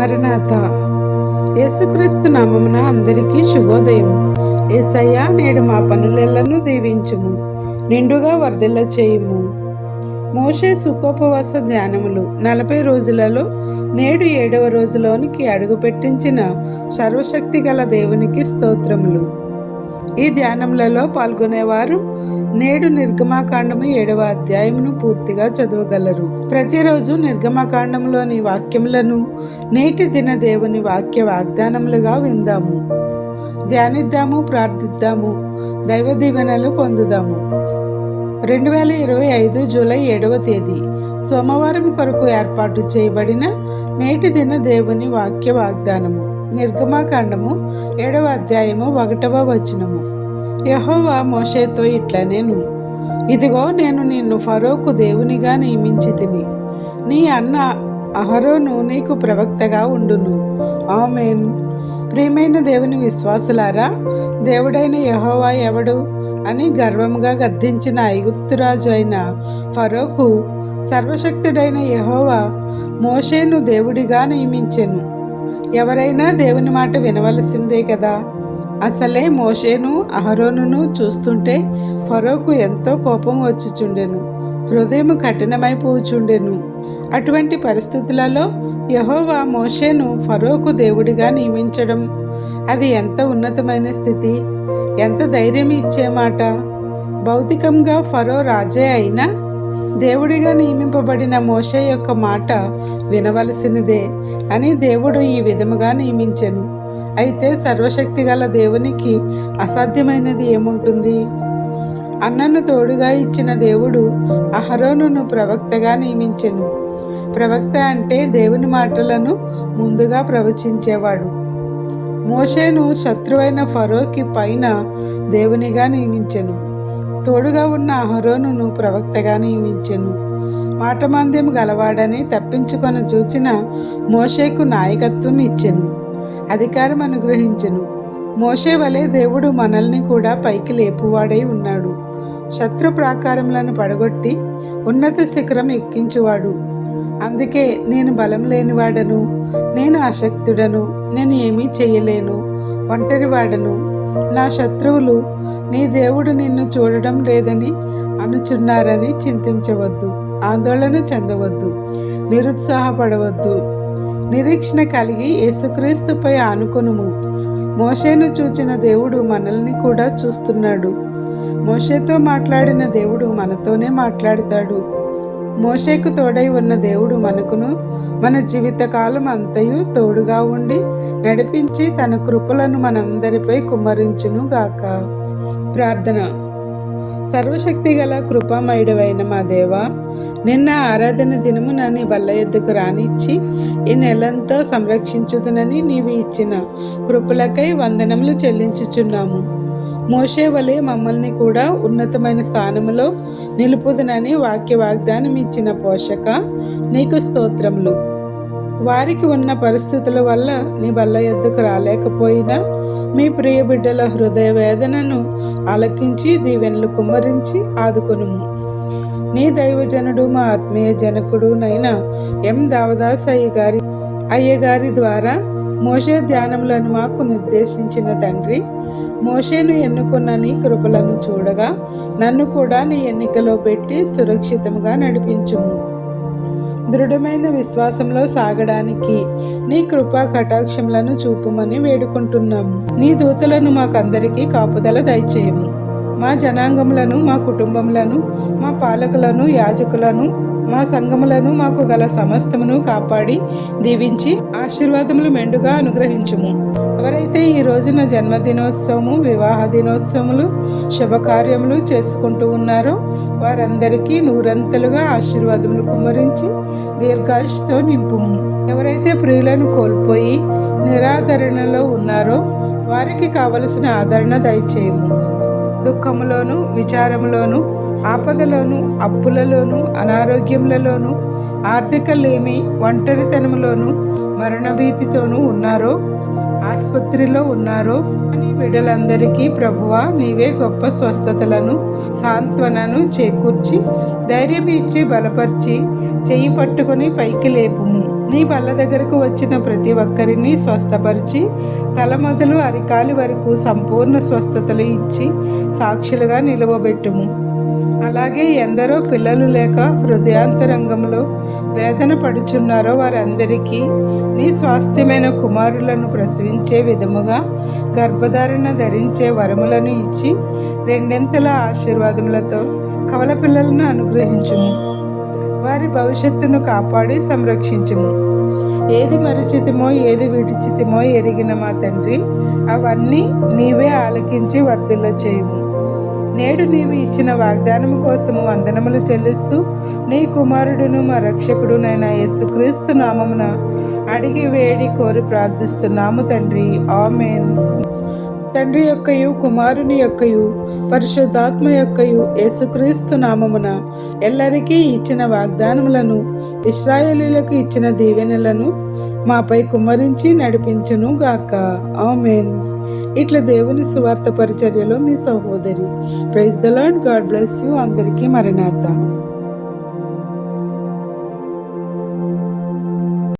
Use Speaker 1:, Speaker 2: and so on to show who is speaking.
Speaker 1: మరణాత యేసుక్రీస్తు నామమున అందరికీ శుభోదయం. ఏసయ్యా నేడు మా పనులెల్లను దీవించుము నిండుగా వర్ధిల్ల చేయుము. మోషే సుఖోపవాస ధ్యానములు నలభై రోజులలో నేడు ఏడవ రోజులోనికి అడుగు పెట్టించిన సర్వశక్తి గల దేవునికి స్తోత్రములు. ఈ ధ్యానములలో పాల్గొనేవారు నేడు నిర్గమాకాండము ఏడవ అధ్యాయమును పూర్తిగా చదవగలరు. ప్రతిరోజు నిర్గమాకాండంలోని వాక్యములను నేటి దిన దేవుని వాక్య వాగ్దానములుగా విందాము. ధ్యానిద్దాము ప్రార్థిద్దాము దైవ దీవెనలు పొందుదాము. రెండు వేల ఇరవై ఐదు జూలై ఏడవ తేదీ సోమవారం కొరకు ఏర్పాటు చేయబడిన నేటి దిన దేవుని వాక్య వాగ్దానము. నిర్గమాకాండము ఏడవ అధ్యాయము ఒకటవ వచనము. యహోవా మోషేతో ఇట్లా నేను ఇదిగో నేను నిన్ను ఫరోకు దేవునిగా నియమించి తిని నీ అన్న అహరోను నీకు ప్రవక్తగా ఉండును. ఆమెన్. ప్రియమైన దేవుని విశ్వాసులారా దేవుడైన యహోవా ఎవడు అని గర్వముగా గద్దించిన ఐగుప్తురాజు అయిన ఫరోకు సర్వశక్తుడైన యహోవా మోషేను దేవుడిగా నియమించెను. ఎవరైనా దేవుని మాట వినవలసిందే కదా. అసలే మోషేను అహరోనును చూస్తుంటే ఫరోకు ఎంతో కోపం వచ్చిచుండెను హృదయం కఠినమైపోచుండెను. అటువంటి పరిస్థితులలో యహోవా మోషేను ఫరోకు దేవుడిగా నియమించడం అది ఎంత ఉన్నతమైన స్థితి ఎంత ధైర్యం ఇచ్చే మాట. భౌతికంగా ఫరో రాజే అయినా దేవుడిగా నియమింపబడిన మోషే యొక్క మాట వినవలసినదే అని దేవుడు ఈ విధముగా నియమించెను. అయితే సర్వశక్తి గల దేవునికి అసాధ్యమైనది ఏముంటుంది? అన్నను తోడుగా ఇచ్చిన దేవుడు అహరోనును ప్రవక్తగా నియమించెను. ప్రవక్త అంటే దేవుని మాటలను ముందుగా ప్రవచించేవాడు. మోషేను శత్రువైన ఫరోకి పైన దేవునిగా నియమించెను. తోడుగా ఉన్న అహరోనును ప్రవక్తగా నియమించెను. మాటమాంద్యం గలవాడని తప్పించుకొని చూచిన మోషేకు నాయకత్వం ఇచ్చెను. అధికారం అనుగ్రహించెను. మోషే వలె దేవుడు మనల్ని కూడా పైకి లేపువాడై ఉన్నాడు. శత్రు ప్రాకారములను పడగొట్టి ఉన్నత శిఖరం ఎక్కించువాడు. అందుకే నేను బలం లేనివాడను నేను అశక్తుడను నేను ఏమీ చేయలేను ఒంటరివాడను నా శత్రువులు నీ దేవుడు నిన్ను చూడడం లేదని అనుచున్నారని చింతించవద్దు ఆందోళన చెందవద్దు నిరుత్సాహపడవద్దు. నిరీక్షణ కలిగి యేసుక్రీస్తుపై ఆనుకొనుము. మోషేను చూచిన దేవుడు మనల్ని కూడా చూస్తున్నాడు. మోషేతో మాట్లాడిన దేవుడు మనతోనే మాట్లాడతాడు. మోషేకు తోడై ఉన్న దేవుడు మనకును. మన జీవితకాలం అంతయు తోడుగా ఉండి నడిపించి తన కృపలను మనందరిపై కుమ్మరించును గాక. ప్రార్థన. సర్వశక్తి గల కృపామయుడవైన మా దేవా నిన్న ఆరాధన దినము నీ బల్ల ఎద్దుకు రానిచ్చి ఈ నెలంతా సంరక్షించుదునని నీవు ఇచ్చిన కృపలకై వందనములు చెల్లించుచున్నాము. మోషే వలె మమ్మల్ని కూడా ఉన్నతమైన స్థానములో నిలుపుదనని వాక్య వాగ్దానం ఇచ్చిన పోషక నీకు స్తోత్రములు. వారికి ఉన్న పరిస్థితుల వల్ల నీ బల్ల ఎద్దుకు రాలేకపోయినా మీ ప్రియ బిడ్డల హృదయ వేదనను ఆలకించి దీవెనలు కుమ్మరించి ఆదుకొనుము. నీ దైవజనుడు మా ఆత్మీయ జనకుడు నైనా ఎం. దావదాస్ అయ్య గారి అయ్యగారి ద్వారా మోషే ధ్యానములను మాకు నిర్దేశించిన తండ్రి. మోషేను ఎన్నుకున్న నీ కృపలను చూడగా నన్ను కూడా నీ ఎన్నికలో పెట్టి సురక్షితముగా నడిపించుము. దృఢమైన విశ్వాసంలో సాగడానికి నీ కృపా కటాక్షములను చూపుమని వేడుకుంటున్నాము. నీ దూతలను మాకందరికీ కాపుదల దయచేయము. మా జనాంగములను మా కుటుంబములను మా పాలకులను యాజకులను మా సంఘములను మాకు గల సమస్తమును కాపాడి దీవించి ఆశీర్వాదములు మెండుగా అనుగ్రహించుము. ఎవరైతే ఈ రోజున జన్మదినోత్సవము వివాహ దినోత్సవములు శుభకార్యములు చేసుకుంటూ ఉన్నారో వారందరికీ నూరంతలుగా ఆశీర్వాదములు కుమ్మరించి దీర్ఘాయుషతో నింపుము. ఎవరైతే ప్రియులను కోల్పోయి నిరాదరణలో ఉన్నారో వారికి కావలసిన ఆదరణ దయచేయము. దుఃఖములోను విచారములోను ఆపదలోను అప్పులలోను అనారోగ్యములలోను ఆర్థిక లేమి ఒంటరితనములోను మరణభీతితోనూ ఉన్నారో? ఆసుపత్రిలో ఉన్నారో? అని బిడ్డలందరికీ ప్రభువా నీవే గొప్ప స్వస్థతలను సాంత్వనను చేకూర్చి ధైర్యం ఇచ్చి బలపరిచి చేయి పట్టుకొని పైకి లేపుము. నీ పళ్ళ దగ్గరకు వచ్చిన ప్రతి ఒక్కరిని స్వస్థపరిచి తల మొదలు అరికాలి వరకు సంపూర్ణ స్వస్థతలు ఇచ్చి సాక్షులుగా నిలవబెట్టుము. అలాగే ఎందరో పిల్లలు లేక హృదయాంతరంగంలో వేదన పడుచున్నారో వారందరికీ నీ స్వాస్థ్యమైన కుమారులను ప్రసవించే విధముగా గర్భధారణ ధరించే వరములను ఇచ్చి రెండెంతల ఆశీర్వాదములతో కవల పిల్లలను అనుగ్రహించుము. వారి భవిష్యత్తును కాపాడి సంరక్షించుము. ఏది మరచితిమో ఏది విడిచితమో ఎరిగిన మా తండ్రి అవన్నీ నీవే ఆలకించి వర్ధిల్ల చేయము నేడు నీవు ఇచ్చిన వాగ్దానము కోసము వందనములు చెల్లిస్తూ నీ కుమారుడును మా రక్షకుడునైన యేసుక్రీస్తు నామమున అడిగి వేడి కోరి ప్రార్థిస్తున్నాము తండ్రి. ఆమెన్. తండ్రి యొక్కయు కుమారుని యొక్కయు పరిశుద్ధాత్మ యొక్కయు యేసుక్రీస్తు నామమున ఎల్లరికీ ఇచ్చిన వాగ్దానములను ఇస్రాయేలీలకు ఇచ్చిన దీవెనలను మాపై కుమ్మరించి నడిపించును గాక ఆమెన్. ఇట్లా దేవుని సువార్త పరిచర్యలో మీ సహోదరి. Praise the Lord God bless you. అందరికీ మరణాత.